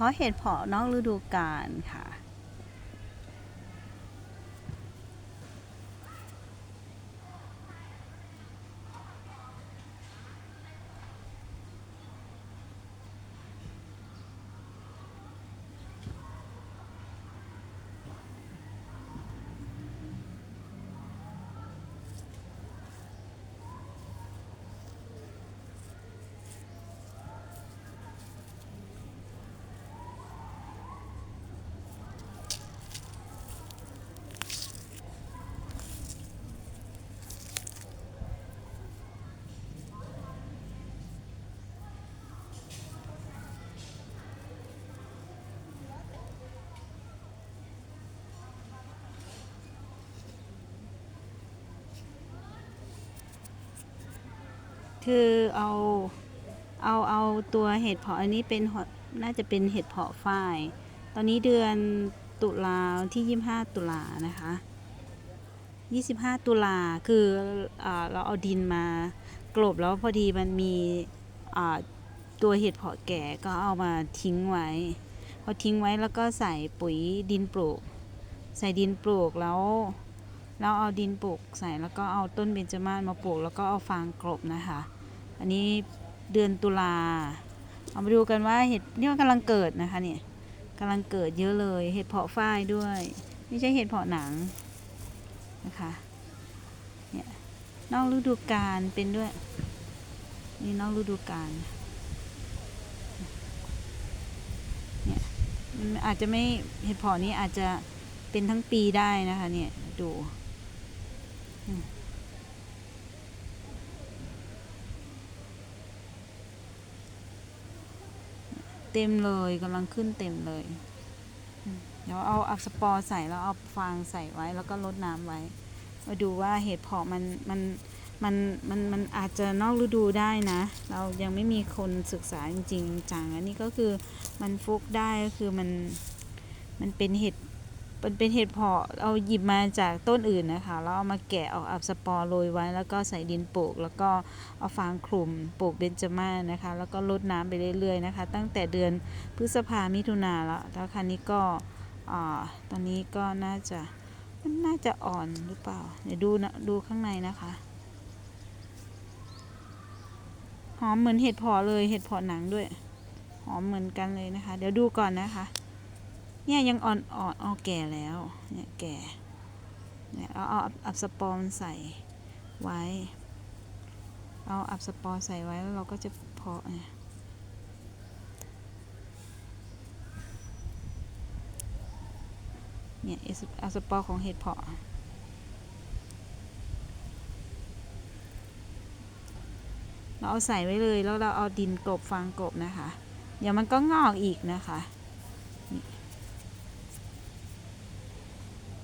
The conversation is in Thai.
พาะเห็ดเพาะนอกฤดูกาลค่ะ คือเอาเอาเอาตัวเห็ดเผาะอันนี้เป็นน่าจะเป็นเห็ดเผาะฝ้าย ตอนนี้เดือนตุลาที่ 25 ตุลานะคะ 25 ตุลาคืออเราเอาดินมากลบแล้วพอดีมันมีตัวเห็ดเผาะแก่ก็เอามาทิ้งไว้ พอทิ้งไว้แล้วก็ใส่ปุ๋ยดินปลูก ใส่ดินปลูกแล้วแล้วเอาดินปลูกใส่แล้วก็เอาต้นเบญจมาศมาปลูกแล้วก็เอาฟางกลบนะคะ อันนี้เดือนตุลาเอามาดูกันว่าเห็ดนี่มันกำลังเกิดนะคะเนี่ยกำลังเกิดเยอะเลยเห็ดเพาะฝ้ายด้วยไม่ใช่เห็ดเพาะหนังนะคะเนี่ยนอกฤดูกาลเป็นด้วย นี่นอกฤดูกาลเนี่ยมันอาจจะไม่เห็ดเพาะนี้อาจจะเป็นทั้งปีได้นะคะเนี่ยดู อืม เต็มเลยกำลังขึ้นเต็มเลย เดี๋ยวเอาอับสปอร์ใส่แล้วเอาฟางใส่ไว้แล้วก็ลดน้ำไว้ มาดูว่าเห็ดเพาะมันมันมันมันมันอาจจะนอกฤดูได้นะ เรายังไม่มีคนศึกษาจริงจังอันนี้ก็คือมันฟุกได้ก็คือมันมันเป็นเห็ด มันเป็นเห็ดเพาะเอาหยิบมาจากต้นอื่นนะคะแล้วเอามาแกะออกอับสปอร์โรยไว้ แล้วก็ใส่ดินปลูก แล้วก็เอาฟางคลุมปลูกเบญจมาศนะคะ แล้วก็ลดน้ำไปเรื่อยๆนะคะ ตั้งแต่เดือนพฤษภามิถุนาแล้วแล้วคราวนี้ก็อตอนนี้ก็น่าจะมันน่าจะอ่อนหรือเปล่าเดี๋ยวดูนะดูข้างในนะคะหอมเหมือนเห็ดเผาะเลยเห็ดเผาะหนังด้วยหอมเหมือนกันเลยนะคะ เดี๋ยวดูก่อนนะคะ เนี่ยยังอ่อนอ่อนอ๋อแก่แล้ว เนี่ยแก่ เนี่ยเอาเอาอับสปอร์ใส่ไว้ เอาอับสปอร์ใส่ไว้แล้วเราก็จะเพาะเนี่ยเนี่ยอับสปอร์ของเห็ดเพาะเราเอาใส่ไว้เลยแล้วเราเอาดินกลบฟางกลบนะคะ เดี๋ยวมันก็งอกอีกนะคะ